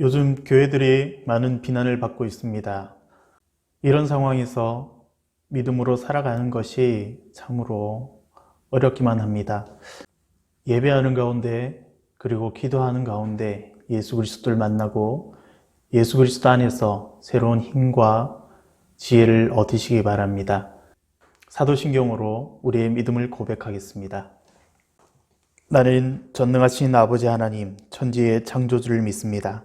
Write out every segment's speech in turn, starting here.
요즘 교회들이 많은 비난을 받고 있습니다. 이런 상황에서 믿음으로 살아가는 것이 참으로 어렵기만 합니다. 예배하는 가운데 그리고 기도하는 가운데 예수 그리스도를 만나고 예수 그리스도 안에서 새로운 힘과 지혜를 얻으시기 바랍니다. 사도신경으로 우리의 믿음을 고백하겠습니다. 나는 전능하신 아버지 하나님, 천지의 창조주를 믿습니다.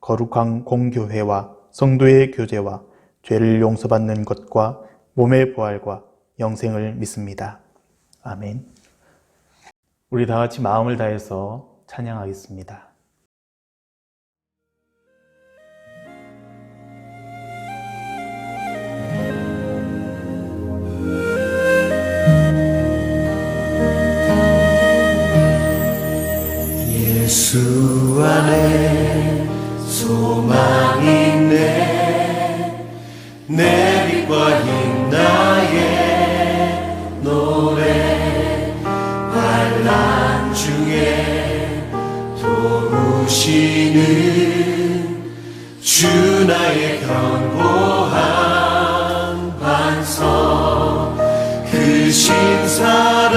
거룩한 공교회와 성도의 교제와 죄를 용서받는 것과 몸의 부활과 영생을 믿습니다. 아멘. 우리 다 같이 마음을 다해서 찬양하겠습니다. 주 나의 견고한 반석 그 신 사랑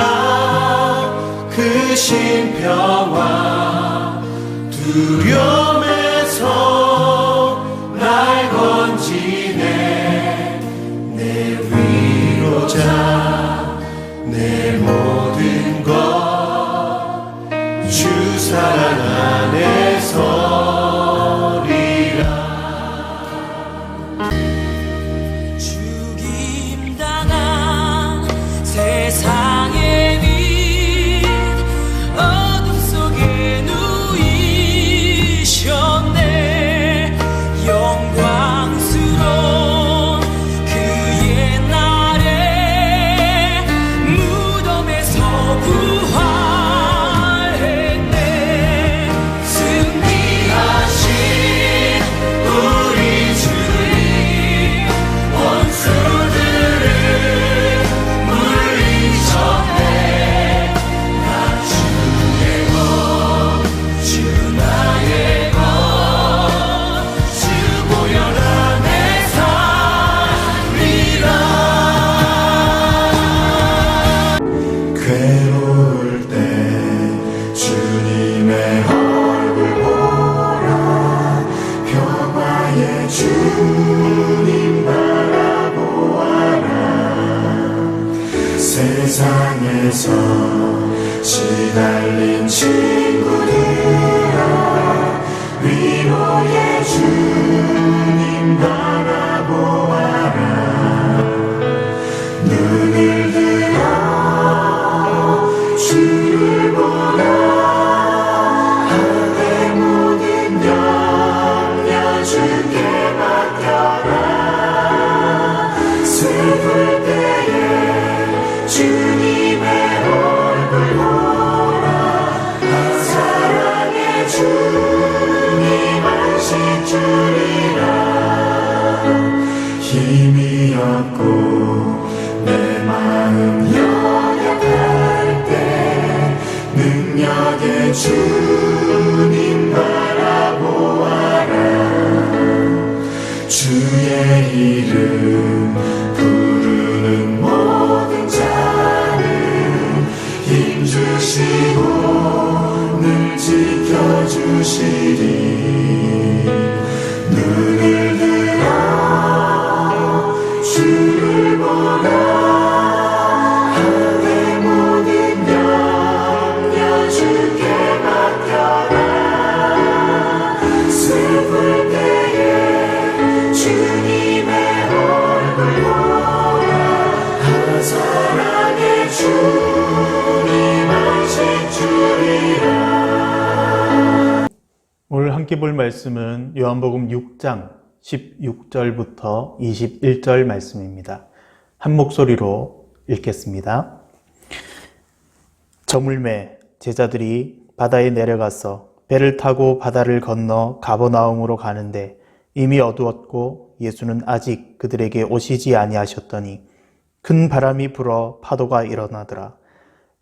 그 신 평화 두려움 능 함께 볼 말씀은 요한복음 6장 16절부터 21절 말씀입니다. 한 목소리로 읽겠습니다. 저물매 제자들이 바다에 내려가서 배를 타고 바다를 건너 가버나움으로 가는데 이미 어두웠고 예수는 아직 그들에게 오시지 아니하셨더니 큰 바람이 불어 파도가 일어나더라.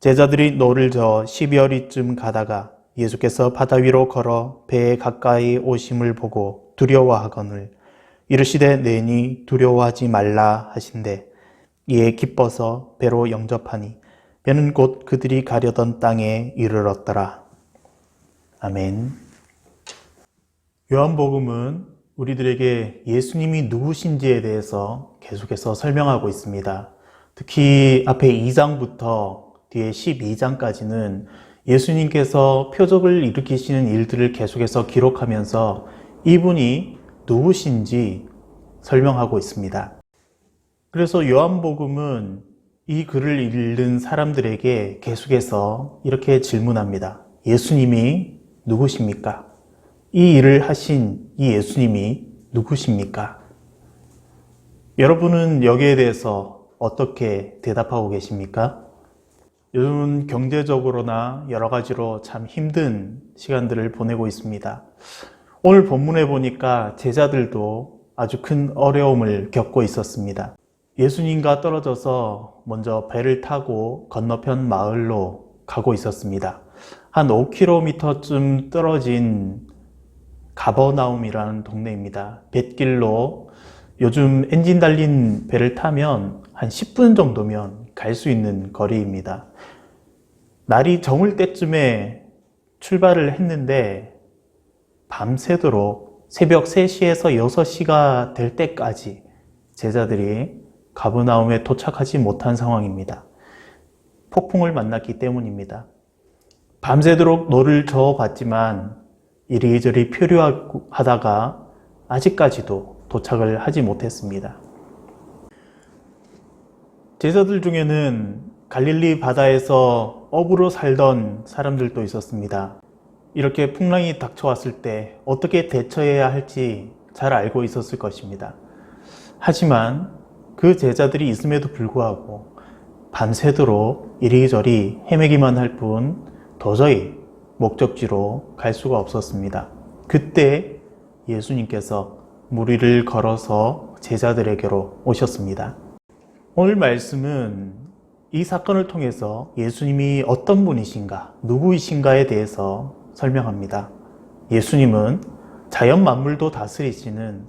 제자들이 노를 저어 12여리쯤 가다가 예수께서 바다 위로 걸어 배에 가까이 오심을 보고 두려워하거늘 이르시되 내니 두려워하지 말라 하신대 이에 기뻐서 배로 영접하니 배는 곧 그들이 가려던 땅에 이르렀더라. 아멘. 요한복음은 우리들에게 예수님이 누구신지에 대해서 계속해서 설명하고 있습니다. 특히 앞에 2장부터 뒤에 12장까지는 예수님께서 표적을 일으키시는 일들을 계속해서 기록하면서 이분이 누구신지 설명하고 있습니다. 그래서 요한복음은 이 글을 읽는 사람들에게 계속해서 이렇게 질문합니다. 예수님이 누구십니까? 이 일을 하신 이 예수님이 누구십니까? 여러분은 여기에 대해서 어떻게 대답하고 계십니까? 요즘은 경제적으로나 여러 가지로 참 힘든 시간들을 보내고 있습니다. 오늘 본문에 보니까 제자들도 아주 큰 어려움을 겪고 있었습니다. 예수님과 떨어져서 먼저 배를 타고 건너편 마을로 가고 있었습니다. 한 5km쯤 떨어진 가버나움이라는 동네입니다. 뱃길로 요즘 엔진 달린 배를 타면 한 10분 정도면 갈 수 있는 거리입니다. 날이 저물 때쯤에 출발을 했는데 밤새도록 새벽 3시에서 6시가 될 때까지 제자들이 가브나움에 도착하지 못한 상황입니다. 폭풍을 만났기 때문입니다. 밤새도록 노를 저어봤지만 이리저리 표류하다가 아직까지도 도착을 하지 못했습니다. 제자들 중에는 갈릴리 바다에서 어부로 살던 사람들도 있었습니다. 이렇게 풍랑이 닥쳐왔을 때 어떻게 대처해야 할지 잘 알고 있었을 것입니다. 하지만 그 제자들이 있음에도 불구하고 밤새도록 이리저리 헤매기만 할 뿐 도저히 목적지로 갈 수가 없었습니다. 그때 예수님께서 무리를 걸어서 제자들에게로 오셨습니다. 오늘 말씀은 이 사건을 통해서 예수님이 어떤 분이신가, 누구이신가에 대해서 설명합니다. 예수님은 자연 만물도 다스리시는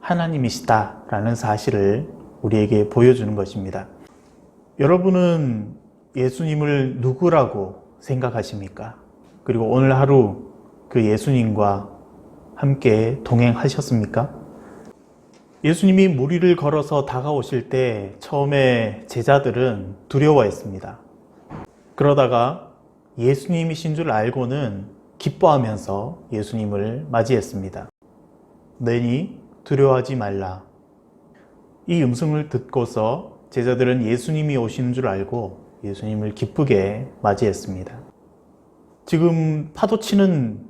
하나님이시다라는 사실을 우리에게 보여주는 것입니다. 여러분은 예수님을 누구라고 생각하십니까? 그리고 오늘 하루 그 예수님과 함께 동행하셨습니까? 예수님이 무리를 걸어서 다가오실 때 처음에 제자들은 두려워했습니다. 그러다가 예수님이신 줄 알고는 기뻐하면서 예수님을 맞이했습니다. 내니 두려워하지 말라. 이 음성을 듣고서 제자들은 예수님이 오시는 줄 알고 예수님을 기쁘게 맞이했습니다. 지금 파도치는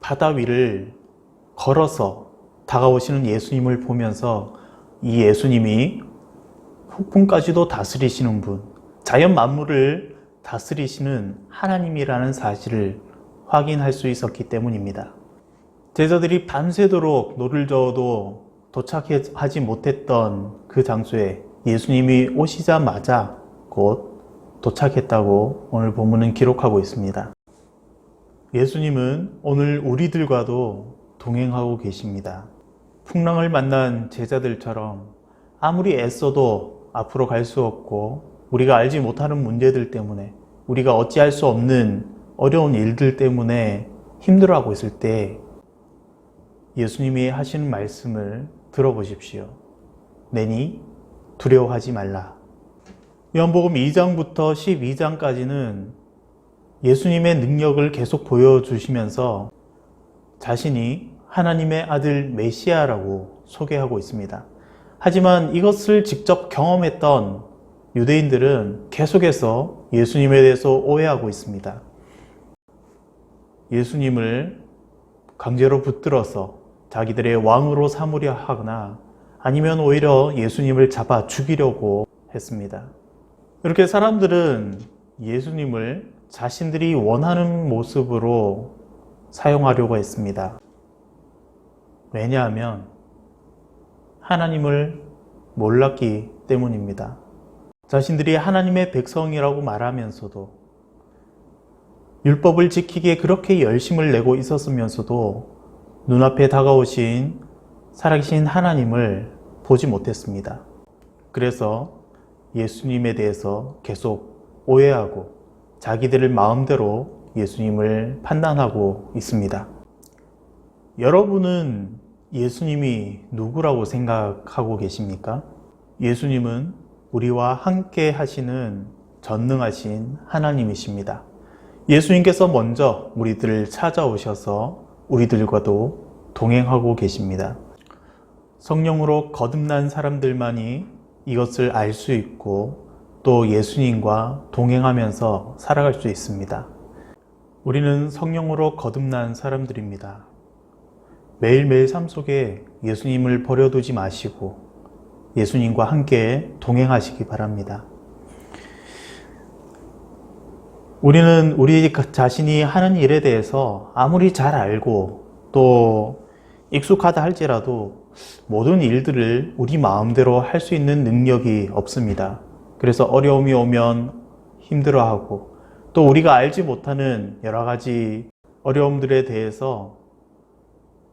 바다 위를 걸어서 다가오시는 예수님을 보면서 이 예수님이 폭풍까지도 다스리시는 분, 자연 만물을 다스리시는 하나님이라는 사실을 확인할 수 있었기 때문입니다. 제자들이 밤새도록 노를 저어도 도착하지 못했던 그 장소에 예수님이 오시자마자 곧 도착했다고 오늘 본문은 기록하고 있습니다. 예수님은 오늘 우리들과도 동행하고 계십니다. 풍랑을 만난 제자들처럼 아무리 애써도 앞으로 갈 수 없고 우리가 알지 못하는 문제들 때문에 우리가 어찌할 수 없는 어려운 일들 때문에 힘들어하고 있을 때 예수님이 하시는 말씀을 들어보십시오. 내니 두려워하지 말라. 요한복음 2장부터 12장까지는 예수님의 능력을 계속 보여주시면서 자신이 하나님의 아들 메시아라고 소개하고 있습니다. 하지만 이것을 직접 경험했던 유대인들은 계속해서 예수님에 대해서 오해하고 있습니다. 예수님을 강제로 붙들어서 자기들의 왕으로 삼으려 하거나 아니면 오히려 예수님을 잡아 죽이려고 했습니다. 이렇게 사람들은 예수님을 자신들이 원하는 모습으로 사용하려고 했습니다. 왜냐하면 하나님을 몰랐기 때문입니다. 자신들이 하나님의 백성이라고 말하면서도 율법을 지키기에 그렇게 열심을 내고 있었으면서도 눈앞에 다가오신 살아계신 하나님을 보지 못했습니다. 그래서 예수님에 대해서 계속 오해하고 자기들을 마음대로 예수님을 판단하고 있습니다. 여러분은 예수님이 누구라고 생각하고 계십니까? 예수님은 우리와 함께 하시는 전능하신 하나님이십니다. 예수님께서 먼저 우리들을 찾아오셔서 우리들과도 동행하고 계십니다. 성령으로 거듭난 사람들만이 이것을 알 수 있고 또 예수님과 동행하면서 살아갈 수 있습니다. 우리는 성령으로 거듭난 사람들입니다. 매일매일 삶 속에 예수님을 버려두지 마시고 예수님과 함께 동행하시기 바랍니다. 우리는 우리 자신이 하는 일에 대해서 아무리 잘 알고 또 익숙하다 할지라도 모든 일들을 우리 마음대로 할 수 있는 능력이 없습니다. 그래서 어려움이 오면 힘들어하고 또 우리가 알지 못하는 여러 가지 어려움들에 대해서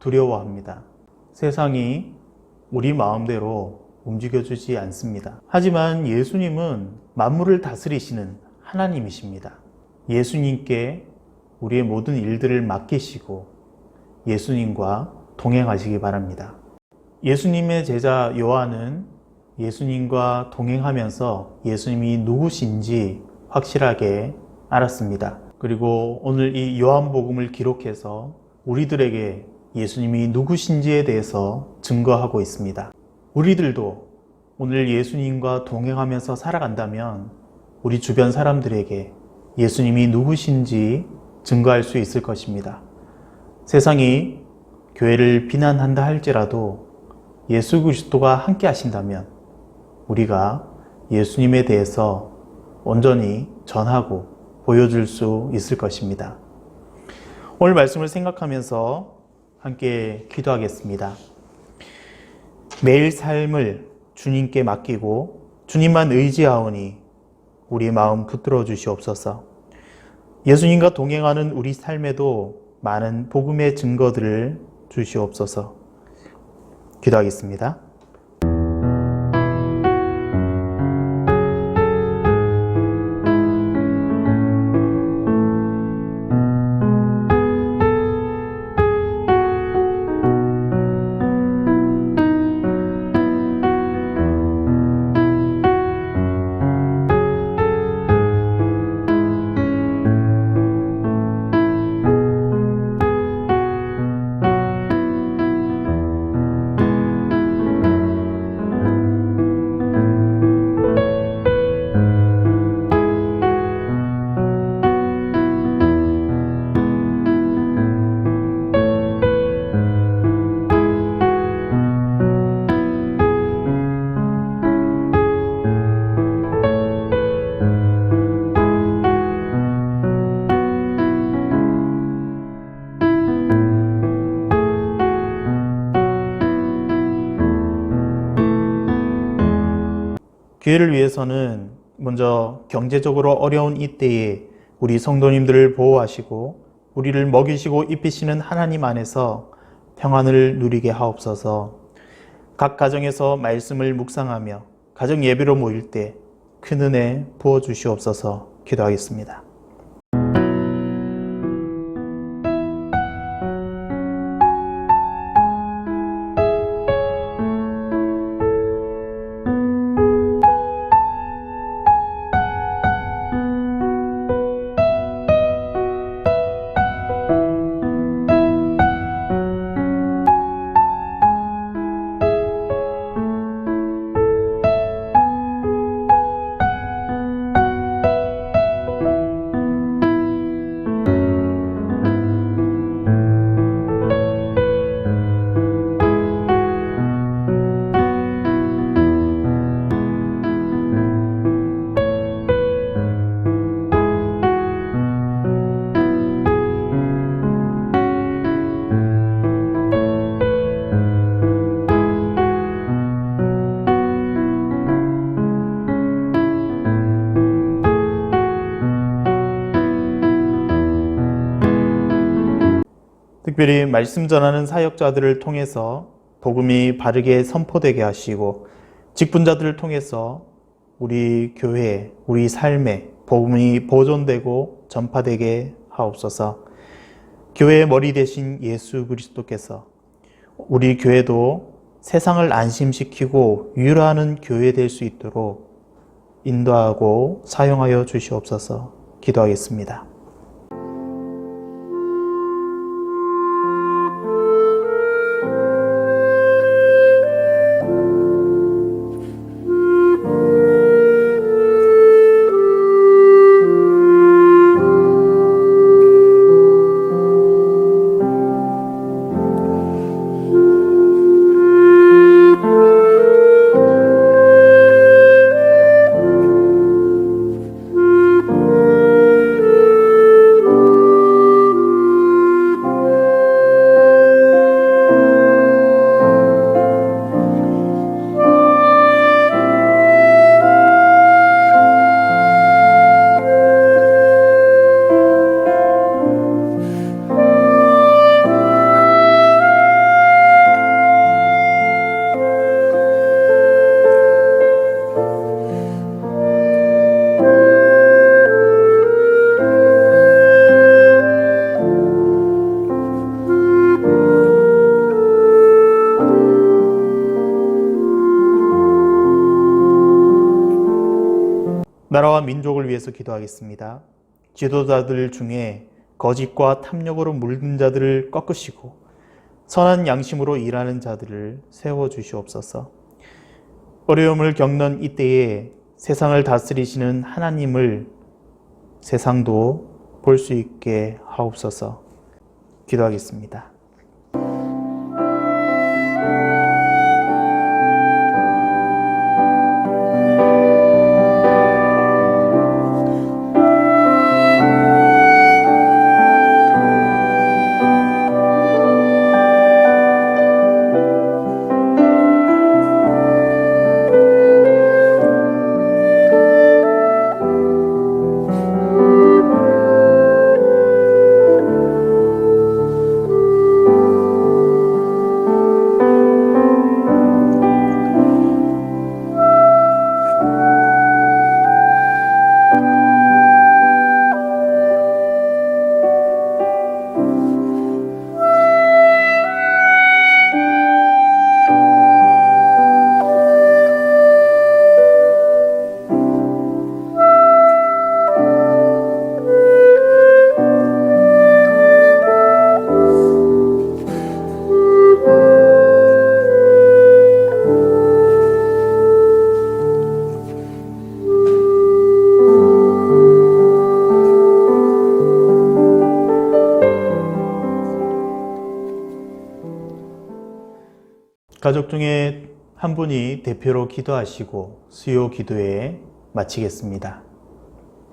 두려워합니다. 세상이 우리 마음대로 움직여주지 않습니다. 하지만 예수님은 만물을 다스리시는 하나님이십니다. 예수님께 우리의 모든 일들을 맡기시고 예수님과 동행하시기 바랍니다. 예수님의 제자 요한은 예수님과 동행하면서 예수님이 누구신지 확실하게 알았습니다. 그리고 오늘 이 요한복음을 기록해서 우리들에게 예수님이 누구신지에 대해서 증거하고 있습니다. 우리들도 오늘 예수님과 동행하면서 살아간다면 우리 주변 사람들에게 예수님이 누구신지 증거할 수 있을 것입니다. 세상이 교회를 비난한다 할지라도 예수 그리스도가 함께 하신다면 우리가 예수님에 대해서 온전히 전하고 보여줄 수 있을 것입니다. 오늘 말씀을 생각하면서 함께 기도하겠습니다. 매일 삶을 주님께 맡기고 주님만 의지하오니 우리 마음 붙들어 주시옵소서. 예수님과 동행하는 우리 삶에도 많은 복음의 증거들을 주시옵소서. 기도하겠습니다. 교회를 위해서는 먼저 경제적으로 어려운 이때에 우리 성도님들을 보호하시고 우리를 먹이시고 입히시는 하나님 안에서 평안을 누리게 하옵소서. 각 가정에서 말씀을 묵상하며 가정 예배로 모일 때 큰 은혜 부어 주시옵소서 기도하겠습니다. 특별히 말씀 전하는 사역자들을 통해서 복음이 바르게 선포되게 하시고 직분자들을 통해서 우리 교회, 우리 삶에 복음이 보존되고 전파되게 하옵소서. 교회의 머리 대신 예수 그리스도께서 우리 교회도 세상을 안심시키고 유라하는 교회 될 수 있도록 인도하고 사용하여 주시옵소서 기도하겠습니다. 나라와 민족을 위해서 기도하겠습니다. 지도자들 중에 거짓과 탐욕으로 물든 자들을 꺾으시고 선한 양심으로 일하는 자들을 세워 주시옵소서. 어려움을 겪는 이때에 세상을 다스리시는 하나님을 세상도 볼 수 있게 하옵소서. 기도하겠습니다. 가족 중에 한 분이 대표로 기도하시고 수요 기도에 마치겠습니다.